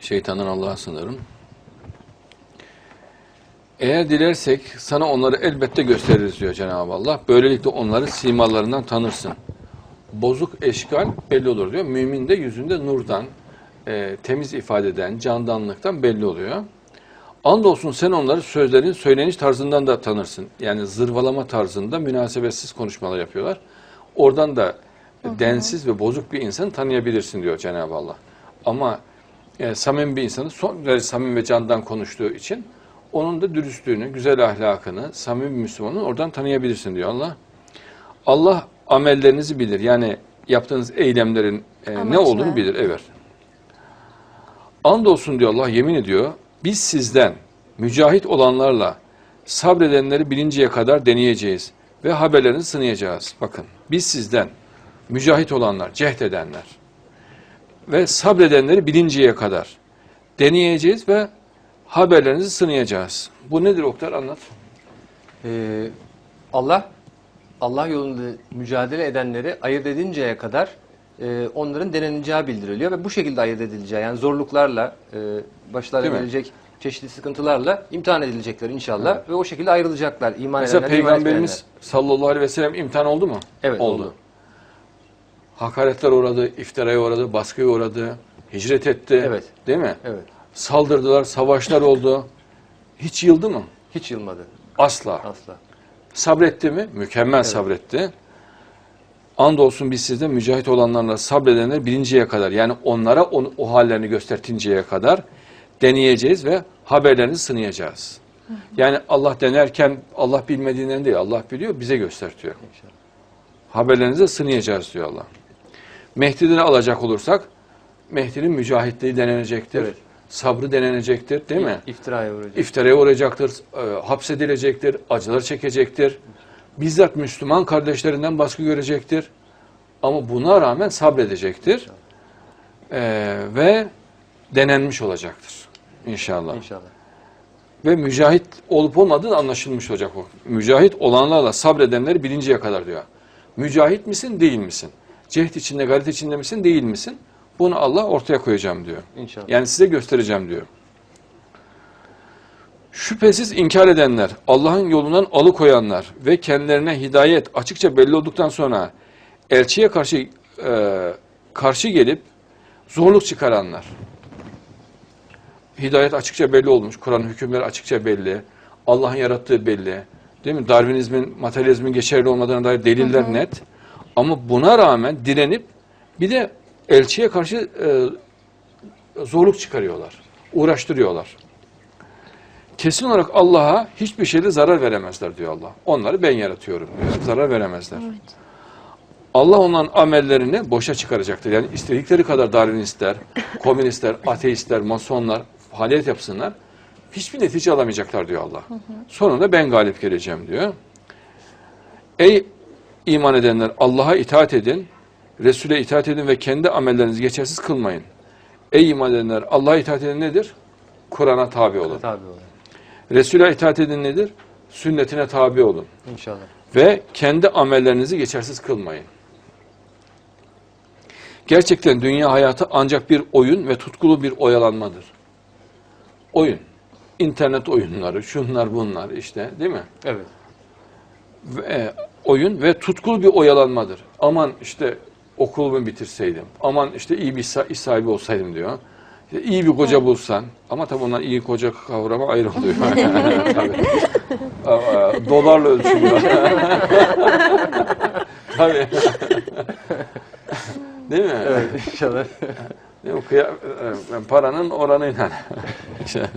Şeytandan Allah'a sınırım. Eğer dilersek sana onları elbette gösteririz diyor Cenab-ı Allah. Böylelikle onları simalarından tanırsın. Bozuk eşkal belli olur diyor. Mümin de yüzünde nurdan, e, temiz ifadeden, candanlıktan belli oluyor. Andolsun sen onları sözlerin söyleniş tarzından da tanırsın. Yani zırvalama tarzında münasebetsiz konuşmalar yapıyorlar. Oradan da densiz ve bozuk bir insanı tanıyabilirsin diyor Cenab-ı Allah. Ama e, samimi bir insanı son derece samimi ve candan konuştuğu için onun da dürüstlüğünü, güzel ahlakını, samimi bir Müslümanı oradan tanıyabilirsin diyor Allah. Allah amellerinizi bilir. Yani yaptığınız eylemlerin e, ne olduğunu bilir. Evet. Andolsun diyor Allah yemin ediyor. Biz sizden mücahit olanlarla sabredenleri bilinceye kadar deneyeceğiz ve haberlerini sınayacağız. Bakın biz sizden mücahit olanlar, cehd edenler ve sabredenleri bilinceye kadar deneyeceğiz ve haberlerinizi sınayacağız. Bu nedir Oktar anlat. Ee, Allah Allah yolunda mücadele edenleri ayırt edinceye kadar e, onların deneneceği bildiriliyor ve bu şekilde ayırt edileceği yani zorluklarla e, başlarına Değil mi? gelecek çeşitli sıkıntılarla imtihan edilecekler inşallah ve o şekilde ayrılacaklar iman Mesela edenler, Peygamberimiz sallallahu aleyhi ve sellem imtihan oldu mu? Evet, oldu. Hakaretler uğradı, iftiraya uğradı, baskıya uğradı, hicret etti. Evet. Değil mi? Evet. Saldırdılar, savaşlar oldu. Hiç yıldı mı? Hiç yılmadı Asla. asla. Sabretti mi? Mükemmel sabretti. Andolsun biz sizde mücahit olanlarla sabredenler bilinceye kadar yani onlara o, o hallerini göstertinceye kadar deneyeceğiz ve haberlerini sınayacağız. Yani Allah denerken Allah bilmediğinden değil Allah biliyor bize göstertiyor. İnşallah. Haberlerinizi sınayacağız diyor Allah. Mehdi'den alacak olursak Mehdi'nin mücahitliği denenecektir. Evet. Sabrı denenecektir değil mi? İftiraya uğrayacak. İftiraya uğrayacaktır, e, hapsedilecektir, acılar çekecektir. Bizzat Müslüman kardeşlerinden baskı görecektir. Ama buna rağmen sabredecektir. E, ve denenmiş olacaktır inşallah. İnşallah. Ve mücahit olup olmadığı anlaşılmış olacak o. Mücahit olanlarla sabredenleri bilinceye kadar diyor. Mücahit misin, değil misin? Cehd içinde, gayret içinde misin, değil misin? Bunu Allah ortaya koyacağım diyor. İnşallah. Yani size göstereceğim diyor. Şüphesiz inkar edenler, Allah'ın yolundan alıkoyanlar ve kendilerine hidayet açıkça belli olduktan sonra elçiye karşı e, karşı gelip zorluk çıkaranlar. Hidayet açıkça belli olmuş, Kur'an hükümleri açıkça belli, Allah'ın yarattığı belli. Değil mi? Darwinizmin, materyalizmin geçerli olmadığına dair deliller net. Ama buna rağmen direnip bir de elçiye karşı e, zorluk çıkarıyorlar, uğraştırıyorlar. Kesin olarak Allah'a hiçbir şeyde zarar veremezler diyor Allah. Onları ben yaratıyorum diyor. Zarar veremezler. Evet. Allah onların amellerini boşa çıkaracaktır. Yani istedikleri kadar Darwinistler, komünistler, ateistler, masonlar faaliyet yapsınlar. Hiçbir netice alamayacaklar diyor Allah. Sonunda ben galip geleceğim diyor. Ey iman edenler Allah'a itaat edin, Resul'e itaat edin ve kendi amellerinizi geçersiz kılmayın. Ey iman edenler Allah'a itaat edin nedir? Kur'an'a tabi olun. Tabii olur. Resul'e itaat edin nedir? Sünnetine tabi olun. İnşallah. Ve kendi amellerinizi geçersiz kılmayın. Gerçekten dünya hayatı ancak bir oyun ve tutkulu bir oyalanmadır. Oyun. İnternet oyunları, şunlar bunlar işte değil mi? Evet. Ve, e, oyun ve tutkulu bir oyalanmadır. Aman işte okulumu bitirseydim, aman işte iyi bir iş sahibi olsaydım diyor. İşte iyi bir koca bulsan, ama tabii onlar iyi koca kavramı ayrı oluyor. Aa, Dolarla ölçülüyor. tabii. Değil mi? Evet inşallah. Değil mi? Kıya- e, paranın oranıyla.